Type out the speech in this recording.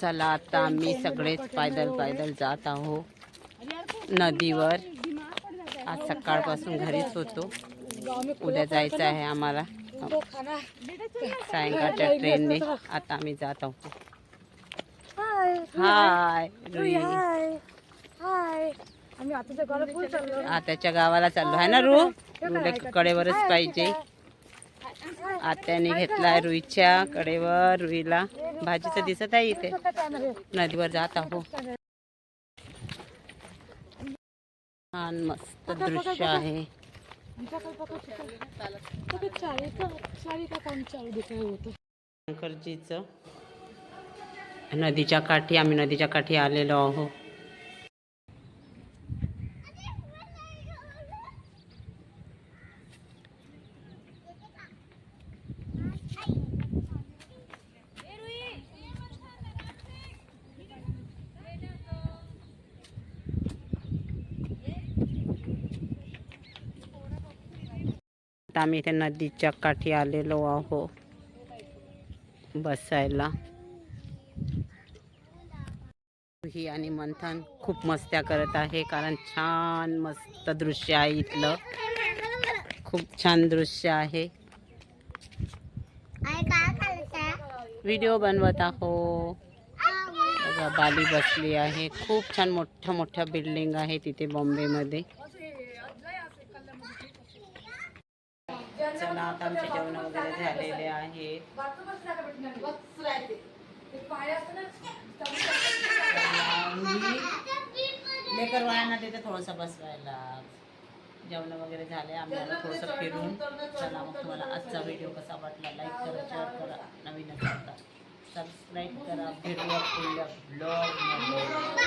चला आता आम्ही सगळेच पायदल पायदल जात आहोत. नदीवर. आज सकाळपासून घरीच होतो. उद्या जायचं आहे आम्हाला. सायंकाळच्या ट्रेनने आता आम्ही जात आहोत. हाय. हाय. रुई हाय. हाय. आम्ही आता त्या गावाला चाललो. आहे ना रू? कडेवरच पाहिजे. आत्याने घेतलाय रुईच्या कडेवर रुईला भाजीचं दिसत आहे इथे. नदीवर जात आहो छान मस्त दृश्य आहे. शंकरजीच. शंकरजीचं नदीच्या काठी आम्ही नदीच्या काठी आलेलो आहो आम्ही इथे नदीच्या काठी आलेलो आहो. बसायला. ही आणि मंथन खूप मस्त्या करत आहे कारण छान मस्त दृश्य आहे इथलं. खूप छान दृश्य आहे. व्हिडिओ बनवत आहो. बघा बाली बसली आहे. खूप छान मोठ्या मोठ्या बिल्डिंग आहे तिथे बॉम्बेमध्ये. चला आता आमचे जेवण वगैरे झालेले आहेत लेकर वायांना तिथे थोडंसं बसवायला. जेवण वगैरे झाले आम्हाला थोडंसं फिरून. चला मग तुम्हाला आजचा व्हिडिओ कसा वाटला? लाईक करा शेअर करा. नवीन तर सबस्क्राईब करा पुढल्या ब्लॉगमध्ये